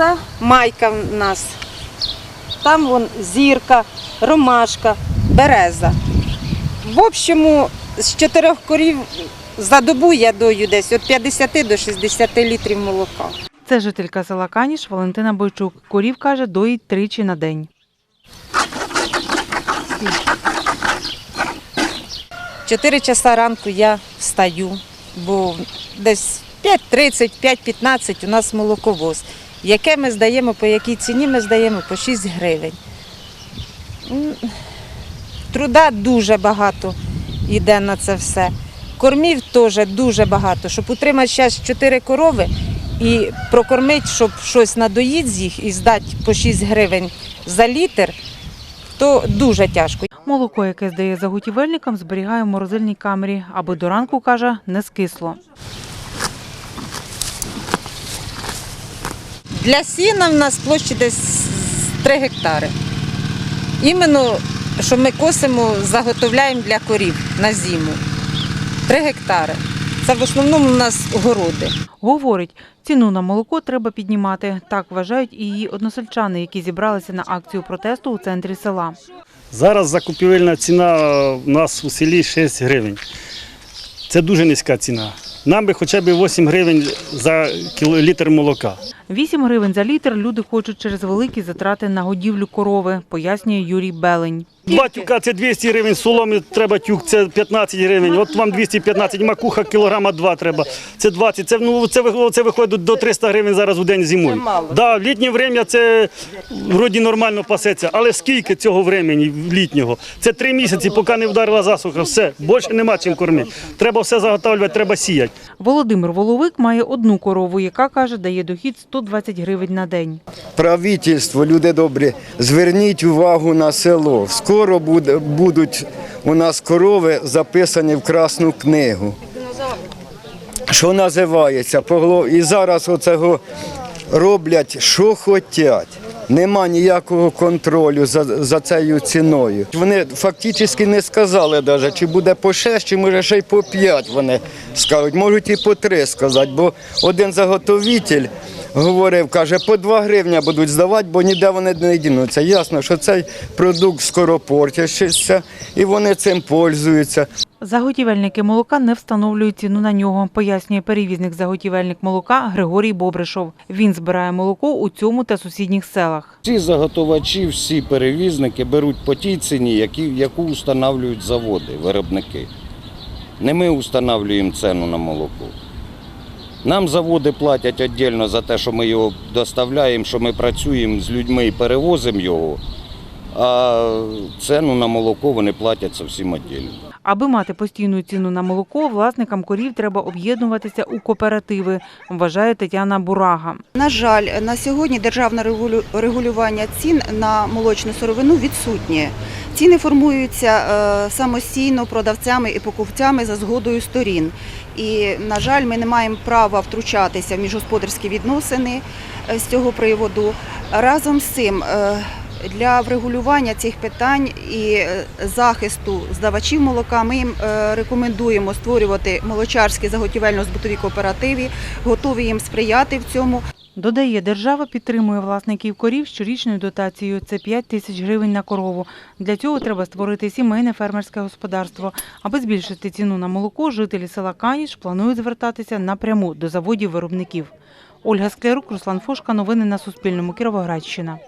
Оце майка в нас. Там вон зірка, ромашка, береза. В общому, з чотирьох корів за добу я дою десь від 50 до 60 літрів молока. Це жителька села Каніш Валентина Бойчук. Корів каже, доїть тричі на день. Чотири часа ранку я встаю, бо десь 5.30, 5.15 у нас молоковоз. Яке ми здаємо, по якій ціні ми здаємо по 6 гривень. Труда дуже багато йде на це все. Кормів теж дуже багато. Щоб утримати зараз 4 корови і прокормити, щоб щось надоїть з їх і здати по 6 гривень за літр, то дуже тяжко. Молоко, яке здає заготівельникам, зберігає в морозильній камері, аби до ранку, каже, не скисло. Для сіна в нас площі десь 3 гектари. Іменно, що ми косимо, заготовляємо для корів на зиму. 3 гектари. Це в основному у нас городи. Говорить, ціну на молоко треба піднімати. Так вважають і її односельчани, які зібралися на акцію протесту у центрі села. Зараз закупівельна ціна у нас у селі 6 гривень. Це дуже низька ціна. Нам би хоча б 8 гривень за літр молока. 8 гривень за літр люди хочуть через великі затрати на годівлю корови, пояснює Юрій Белень. Два тюка це 200 гривень, соломи треба тюк, це 15 гривень. От вам 215, макуха кілограма два треба. Це 20. Це, ну, це, це виходить до 300 гривень зараз у день зимою. Да, в літнє время це вроді нормально пасеться, але скільки цього времени літнього? Це три місяці, поки не вдарила засуха. Все, більше нема чим кормити. Треба все заготовлювати, треба сіяти. Володимир Воловик має одну корову, яка каже, дає дохід 120 гривень на день. Правительство, люди добрі, зверніть увагу на село. Скоро будуть у нас корови записані в Красну книгу. Що називається? І зараз оцього роблять, що хочуть. Нема ніякого контролю за, за цією ціною. Вони фактично не сказали, навіть, чи буде по 6, чи може ще й по 5 вони скажуть. Можуть і по 3 сказати, бо один заготовитель говорив, каже, по 2 гривня будуть здавати, бо ніде вони не дінуться. Ясно, що цей продукт скоро портящийся, і вони цим пользуються. Заготівельники молока не встановлюють ціну на нього, пояснює перевізник заготівельник молока Григорій Бобришов. Він збирає молоко у цьому та сусідніх селах. Всі заготовачі, всі перевізники беруть по тій ціні, яку встановлюють заводи, виробники. Не ми встановлюємо ціну на молоко. Нам заводи платять віддільно за те, що ми його доставляємо, що ми працюємо з людьми і перевозимо його, а ціну на молоко вони платять зовсім віддільно. Аби мати постійну ціну на молоко, власникам корів треба об'єднуватися у кооперативи, вважає Тетяна Бурага. На жаль, на сьогодні державне регулювання цін на молочну сировину відсутнє. Ціни формуються е, самостійно продавцями і покупцями за згодою сторін. І, на жаль, ми не маємо права втручатися в міжгосподарські відносини е, з цього приводу. Разом з цим е, для врегулювання цих питань і е, захисту здавачів молока ми їм е, рекомендуємо створювати молочарські заготівельно-збутові кооперативи, готові їм сприяти в цьому. Додає, держава підтримує власників корів щорічною дотацією. Це 5 тисяч гривень на корову. Для цього треба створити сімейне фермерське господарство. Аби збільшити ціну на молоко, жителі села Каніш планують звертатися напряму до заводів виробників. Ольга Склярук, Руслан Фошка. Новини на Суспільному. Кіровоградщина.